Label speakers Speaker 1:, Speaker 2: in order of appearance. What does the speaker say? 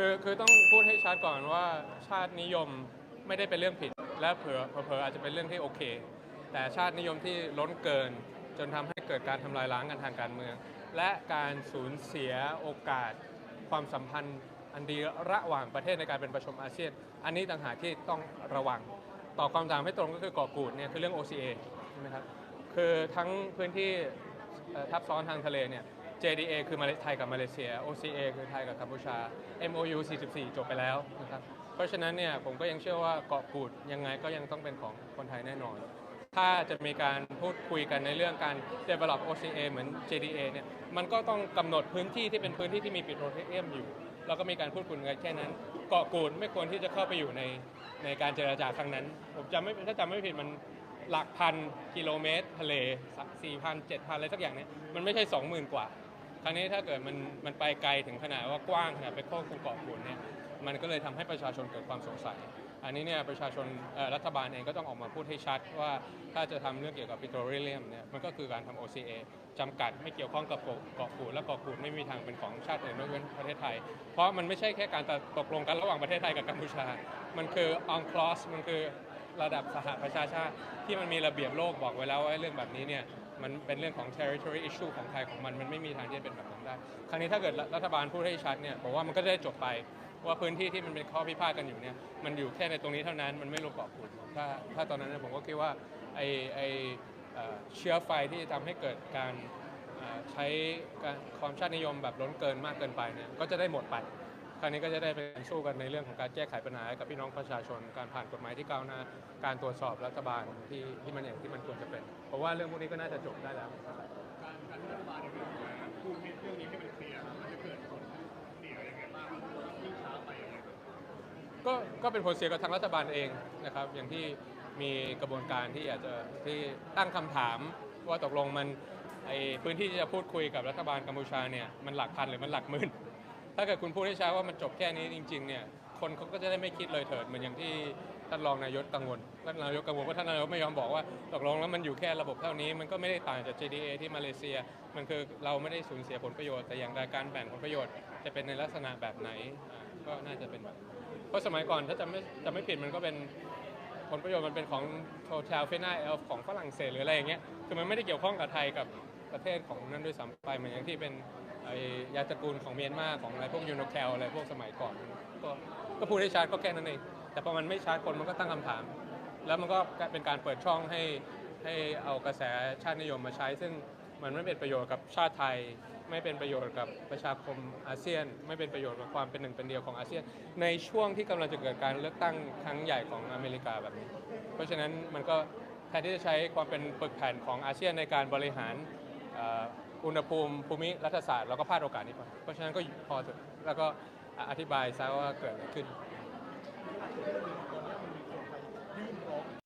Speaker 1: คือคือต้องพูดให้ชัดก่อนว่าชาตินิยมไม่ได้เป็นเรื่องผิด และเผลอเผลออาจจะเป็นเรื่องที่โอเค แต่ชาตินิยมที่ล้นเกิน จนทำให้เกิดการทำลายล้างกันทางการเมือง และการสูญเสียโอกาส ความสัมพันธ์อันดีระหว่างประเทศในการเป็นประชุมอาเซียน อันนี้ต่างหากที่ต้องระวังตอบคำถามให้ตรงก็คือเกาะกูดเนี่ยคือเรื่อง OCA ใช่ไหมครับคือทั้งพื้นที่ทับซ้อนทางทะเลเนี่ย JDA คือมาเลไทยกับมาเลเซีย OCA คือไทยกับกัมพูชา MOU 44 จบไปแล้วนะครับ เพราะฉะนั้นเนี่ยผมก็ยังเชื่อว่าเกาะกูดยังไงก็ยังต้องเป็นของคนไทยแน่นอน ถ้าจะมีการพูดคุยกันในเรื่องการ develop OCA เหมือน JDA เนี่ย มันก็ต้องกำหนดพื้นที่ที่เป็นพื้นที่ที่มีปิโตรเลียมอยู่ แล้วก็มีการพูดคุยกันแค่นั้น เกาะกูดไม่ควรที่จะเข้าไปอยู่ในในการเจรจาครั้งนั้น ผมจำไม่ถ้าจำไม่ผิดมันหลักพันกิโลเมตรทะเลสี่พันเจ็ดพันอะไรสักอย่างเนี่ย มันไม่ใช่สองหมื่นกว่า ครั้งนี้ถ้าเกิดมันมันไปไกลถึงขนาดว่ากว้างขนาดไปควบคุมเกาะกูดเนี่ยมันก็เลยทำให้ประชาชนเกิดความสงสัย อันนี้เนี่ยประชาชนรัฐบาลเองก็ต้องออกมาพูดให้ชัดว่าถ้าจะทำเรื่องเกี่ยวกับปิโตรเลียมเนี่ยมันก็คือการทำ OCA จำกัดไม่เกี่ยวข้องกับเกาะเกาะกูดและเกาะกูดไม่มีทางเป็นของชาติอื่นนอกเว้นประเทศไทย เพราะมันไม่ใช่แค่การตกลงกันระหว่างประเทศไทยกับกัมพูชา มันคือ on clause มันคือ ระดับสหประชาชาติ ที่มันมีระเบียบโลกบอกไว้แล้วว่าเรื่องแบบนี้เนี่ยมันเป็นเรื่องของ territory issue ของใครของมัน มันไม่มีทางที่จะเป็นแบบนั้นได้ ครั้งนี้ถ้าเกิดรัฐบาลพูดให้ชัดเนี่ยผมว่ามันก็จะได้จบไปว่าพื้นที่ที่มันเป็นข้อพิพาทกันอยู่เนี่ยมันอยู่แค่ในตรงนี้เท่านั้นมันไม่รวมเกาะกูดถ้าถ้าตอนนั้นเนยผมก็คิดว่าไอไอเชื้อไฟที่จะทำให้เกิดการใช้ความชาตินิยมแบบล้นเกินมากเกินไปเนี่ยก็จะได้หมดไป คราวนี้ก็จะได้ไปสู้กันในเรื่องของการแก้ไขปัญหาให้กับพี่น้องประชาชน การผ่านกฎหมายที่ก้าวหน้า การตรวจสอบรัฐบาลที่ที่มันอย่างที่มันควรจะเป็น เพราะว่าเรื่องพวกนี้ก็น่าจะจบได้แล้ว
Speaker 2: การการที่รัฐบาลเนี่ยพูดเรื่องนี้ให้มันเคลียร์มันจะเกิดผลเสียยังไงบ้างยิ่งช้าไปยังไง
Speaker 1: ก็ก็เป็นผลเสียกับทางรัฐบาลเองนะครับ อย่างที่มีกระบวนการที่อาจจะที่ตั้งคำถามว่าตกลงมันไอพื้นที่ที่จะพูดคุยกับรัฐบาลกัมพูชาเนี่ยมันหลักพันหรือมันหลักหมื่น ถ้าเกิดคุณพูดให้ช้าว่ามันจบแค่นี้จริง ๆ เนี่ย คนเขาก็จะได้ไม่คิดเลยเถิดเหมือนอย่างที่ท่านรองนายกกังวลท่านนายกกังวลว่าท่านนายกไม่ยอมบอกว่าตกลงแล้วมันอยู่แค่ระบบเท่านี้ มันก็ไม่ได้ต่างจาก JDA ที่มาเลเซีย มันคือเราไม่ได้สูญเสียผลประโยชน์แต่อย่างใดการแบ่งผลประโยชน์จะเป็นในลักษณะแบบไหนอ่าก็น่าจะเป็นแบบเพราะสมัยก่อนถ้าจะไม่จะไม่ผิดมันก็เป็นผลประโยชน์มันเป็นของโ o เทลเฟน่าเอลของฝรั่งเศสหรืออะไรอย่างเงี้ยคือมันไม่ได้เกี่ยวข้องกับไทยกับประเทศของนั่นด้วยซ้ำไปเหมือนอย่างที่เป็น ไอ้ยาตระกูลของเมียนมาของอะไรพวกยูโนแคลอะไรพวกสมัยก่อนก็ก็พูดให้ชัดก็แค่นั้นเองแต่พอมันไม่ชัดคนมันก็ตั้งคำถาม แล้วมันก็เป็นการเปิดช่องให้ให้เอากระแสชาตินิยมมาใช้ ซึ่งมันไม่เป็นประโยชน์กับชาติไทย ไม่เป็นประโยชน์กับประชาคมอาเซียน ไม่เป็นประโยชน์กับความเป็นหนึ่งเป็นเดียวของอาเซียน ในช่วงที่กำลังจะเกิดการเลือกตั้งครั้งใหญ่ของอเมริกาแบบนี้ เพราะฉะนั้นมันก็แทนที่จะใช้ความเป็นปึกแผ่นของอาเซียนในการบริหาร อุณหภูมิภูมิรัฐศาสตร์เราก็พลาดโอกาสนี้ไปเพราะฉะนั้นก็พอเถอะแล้วก็อธิบายซะว่าเกิดอะไรขึ้น
Speaker 2: ยื่นร้อง